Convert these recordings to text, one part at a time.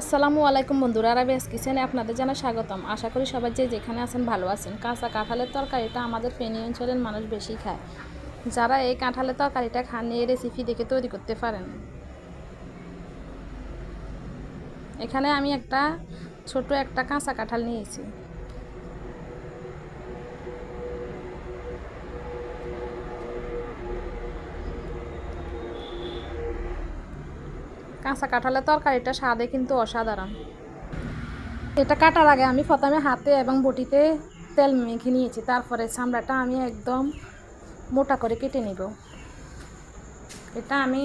আসসালামু আলাইকুম বন্ধুরা আরবিয়াস কিচেনে আপনাদের জানা স্বাগতম। আশা করি সবাই যে যেখানে আছেন ভালো আছেন। কাঁচা কাঁঠালের তরকারিটা আমাদের ফেনী অঞ্চলের মানুষ বেশি খায়। যারা এই কাঁঠালের তরকারিটা খান এই রেসিপি দেখে তৈরি করতে পারেন। এখানে আমি একটা ছোট একটা কাঁচা কাঁঠাল নিয়েছি। কাঁচা কাঁঠালের তরকারিটা স্বাদে কিন্তু অসাধারণ। এটা কাটার আগে আমি প্রথমে হাতে এবং বটিতে তেল মেখে নিয়েছি, তারপরে চামড়াটা আমি একদম মোটা করে কেটে নিব। এটা আমি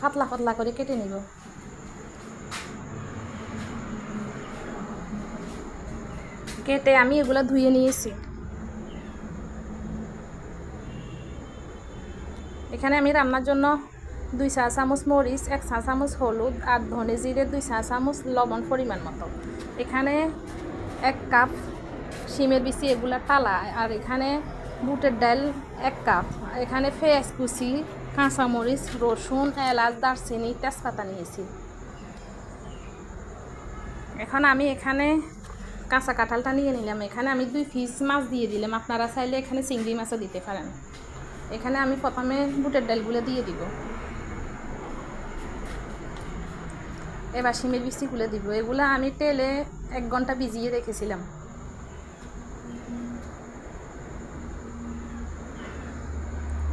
পাতলা পাতলা করে কেটে নিব। কেটে আমি এগুলো ধুয়ে নিয়েছি। এখানে আমি রান্নার জন্য দুই চা চামচ মরিচ, এক চা চামচ হলুদ আর ধনে জিরে, দুই চা চামচ লবণ পরিমাণ মতো। এখানে এক কাপ শিমের বিচি, এগুলা টালা আর এখানে বুটের ডাল এক কাপ। এখানে পেঁয়াজ কুচি কাঁচামরিচ রসুন, এলাচ, দারচিনি, তেজপাতা নিয়েছি। এখন আমি এখানে কাঁচা কাঁঠালটা নিয়ে নিলাম। এখানে আমি দুই পিস মাছ দিয়ে দিলাম। আপনারা চাইলে এখানে চিংড়ি মাছও দিতে পারেন। এখানে আমি প্রথমে বুটের ডালগুলো দিয়ে দিব। এবার শিমের খুলে দিব। এগুলো আমি তেলে এক ঘণ্টা ভিজিয়ে রেখেছিলাম।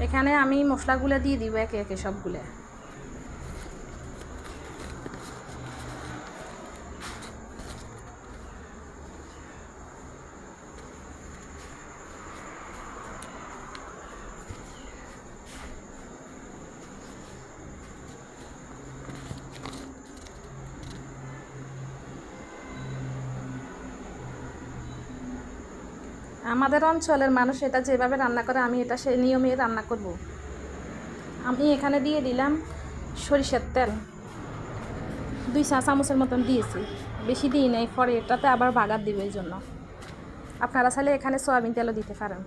এখানে আমি মশলাগুলো দিয়ে দিব একে একে সবগুলো। আমাদের অঞ্চলের মানুষ এটা যেভাবে রান্না করে, আমি এটা সেই নিয়মে রান্না করব। আমি এখানে দিয়ে দিলাম সরিষার তেল। দুই চা চামচের মতন দিয়েছি। বেশি দিই নাই, পরে এটাতে আবার বাগার দিব এই জন্য। আপনারা চাইলে এখানে সয়াবিন তেলও দিতে পারেন।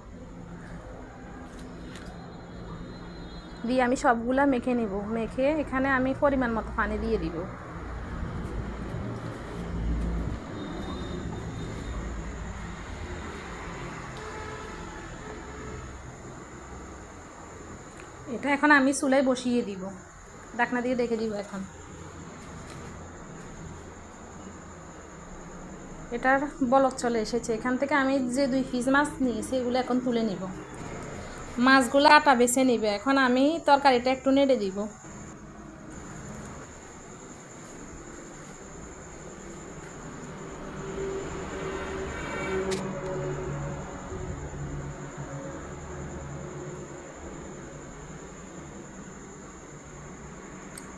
দিয়ে আমি সবগুলা মেখে নিব। মেখে এখানে আমি পরিমাণ মতো পানি দিয়ে দিব। এটা এখন আমি চুলায় বসিয়ে দিব। ডাকনা দিয়ে দেখে দিব এখন। এটার বলক চলে এসেছে। এখান থেকে আমি যে দুই পিস মাছ নিয়েছি, এগুলো এখন তুলে নিব। মাছগুলো আটা বেছে নিবে। এখন আমি তরকারিটা একটু নেড়ে দিব।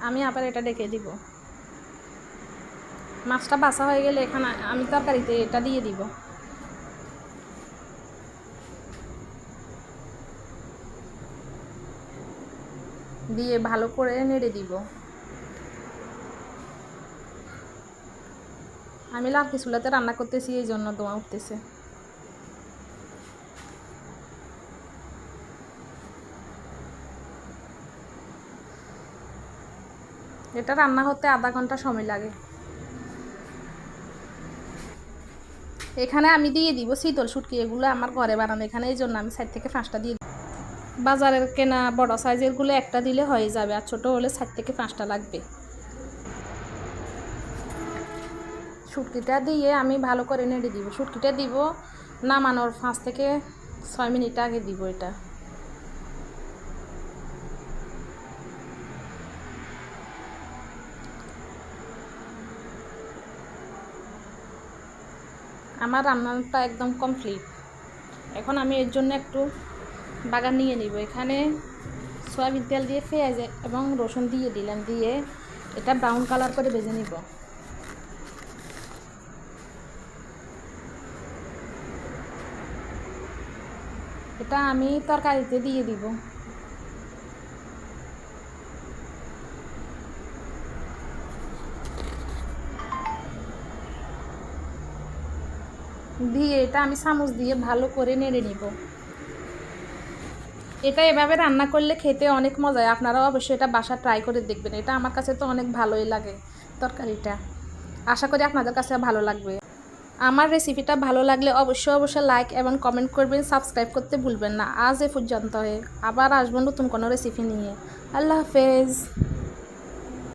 আমি আবার এটা ডেকে দিব। মাছটা বাসা হয়ে গেলে এখানে আমি তরকারিতে এটা দিয়ে দিব। দিয়ে ভালো করে নেড়ে দিব। আমি লাকি চুলাতে রান্না করতেছি, এই জন্য দোয়া উঠতেছে। এটা রান্না হতে আধা ঘণ্টা সময় লাগে। এখানে আমি দিয়ে দিব শীতল শুটকি, এগুলো আমার ঘরে বানানো এখানে, এই জন্য আমি সাইড থেকে পাঁচটা দিয়ে বাজারের কেনা বড় সাইজেরগুলো একটা দিলে হয়ে যাবে, আর ছোটো হলে সাইড থেকে পাঁচটা লাগবে। শুটকিটা দিয়ে আমি ভালো করে নেড়ে দিব। শুটকিটা দিব নামানোর পাঁচ থেকে ছয় মিনিট আগে দিব এটা। আমার রান্নাটা একদম কমপ্লিট এখন আমি এর জন্য একটু বাগান নিয়ে নিব। এখানে সয়াবিন তেল দিয়ে পেঁয়াজ এবং রসুন দিয়ে দিলাম, দিয়ে এটা ব্রাউন কালার করে ভেজে নিব। এটা আমি তরকারিতে দিয়ে দিব। দিয়ে এটা আমি চামচ দিয়ে ভালো করে নেড়ে নিব। এটা এভাবে রান্না করলে খেতে অনেক মজায় আপনারাও অবশ্যই এটা বাসা ট্রাই করে দেখবেন। এটা আমার কাছে তো অনেক ভালোই লাগে তরকারিটা। আশা করি আপনাদের কাছে ভালো লাগবে। আমার রেসিপিটা ভালো লাগলে অবশ্যই অবশ্যই লাইক এবং কমেন্ট করবেন। সাবস্ক্রাইব করতে ভুলবেন না। আজ এ পর্যন্ত আবার আসব নতুন কোনো রেসিপি নিয়ে। আল্লাহ হাফেজ।